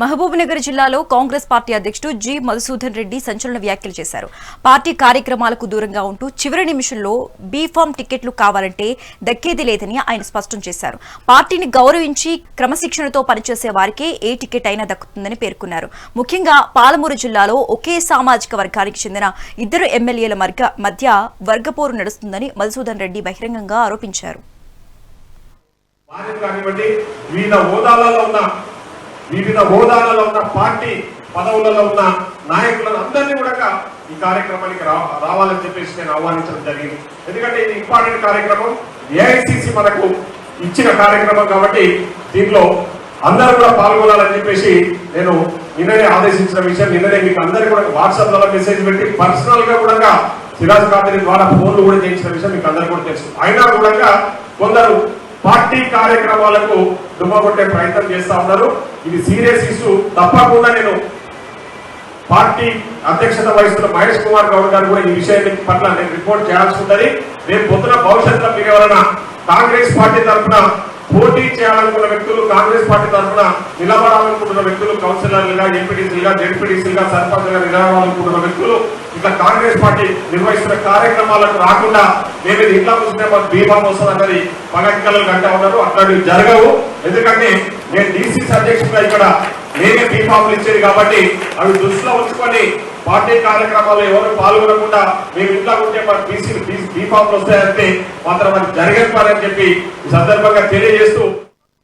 మహబూబ్నగర్ జిల్లాలో కాంగ్రెస్ పార్టీ అధ్యక్షుడు జి మధుసూదన్ రెడ్డి సంచలన వ్యాఖ్యలు చేశారు. పార్టీ కార్యక్రమాలకు దూరంగా ఉంటూ చివరి నిమిషంలో బీఫామ్ టికెట్లు కావాలంటే దక్కేది లేదని ఆయన స్పష్టం చేశారు. పార్టీని గౌరవించి క్రమశిక్షణతో పనిచేసే వారికే ఏ టికెట్ అయినా దక్కుతుందని పేర్కొన్నారు. ముఖ్యంగా పాలమూరు జిల్లాలో ఒకే సామాజిక వర్గానికి చెందిన ఇద్దరు ఎమ్మెల్యేల మర్గ మధ్య వర్గపోరు నడుస్తుందని మధుసూదన్ రెడ్డి బహిరంగంగా ఆరోపించారు. కానివ్వండి వివిధ హోదాలలో ఉన్న వివిధ హోదాలలో ఉన్న పార్టీ పదవులలో ఉన్న నాయకులను అందరినీ కూడా ఈ కార్యక్రమానికి రా రావాలని చెప్పేసి నేను ఆహ్వానించడం జరిగింది. ఎందుకంటే ఇది ఇంపార్టెంట్ కార్యక్రమం. ఏఐసిసి మనకు ఇచ్చిన కార్యక్రమం కాబట్టి దీంట్లో అందరూ కూడా పాల్గొనాలని చెప్పేసి నేను నిన్ననే ఆదేశించిన విషయం. నిన్ననే మీకు అందరికీ కూడా వాట్సాప్ ద్వారా మెసేజ్ పెట్టి పర్సనల్గా కూడా సిరాజ్ ఖాదరి ద్వారా ఫోన్లు కూడా చేయించిన విషయం మీకు అందరికీ కూడా తెలుసు. అయినా కూడా కొందరు పార్టీ కార్యక్రమాలకు దుమ్మగొట్టే ప్రయత్నం చేస్తా ఉన్నారు. ఇది సీరియస్ ఇష్యూ. తప్పకుండా నేను పార్టీ అధ్యక్షత వహిస్తున్న మహేష్ కుమార్ గౌడ్ గారు కూడా ఈ విషయాన్ని పట్ల నేను రిపోర్ట్ చేయాల్సి ఉందని రేపు పొద్దున భవిష్యత్తులో మీరు ఎవరైనా కాంగ్రెస్ పార్టీ తరఫున పోటీ చేయాలనుకున్న వ్యక్తులు కాంగ్రెస్ పార్టీ తరఫున నిలబడాలనుకుంటున్న వ్యక్తులు కౌన్సిలర్లుగా ఎంపీటీసీలుగా జెడ్పీటీసీలుగా సర్పంచ్గా నిలబడాలనుకుంటున్న వ్యక్తులు ఇట్లా కాంగ్రెస్ పార్టీ నిర్వహిస్తున్న కార్యక్రమాలకు రాకుండా మేము ఇంట్లో చూసినా మాకు బీమా వస్తుంది అన్నది పగటికలు గంట ఉన్నారు అట్లాంటివి జరగవు. ఎందుకంటే నేను డీసీసీ అధ్యక్షుడిగా ఇక్కడ నేనే బీఫాములు ఇచ్చేది కాబట్టి అవి దృష్టిలో ఉంచుకొని పార్టీ కార్యక్రమాల్లో ఎవరు పాల్గొనకుండా మేము ఇంట్లో ఉంటే మన బీసీ బీఫాములు వస్తాయంటే మాత్రం అది జరగని పని అని చెప్పి ఈ సందర్భంగా తెలియజేస్తూ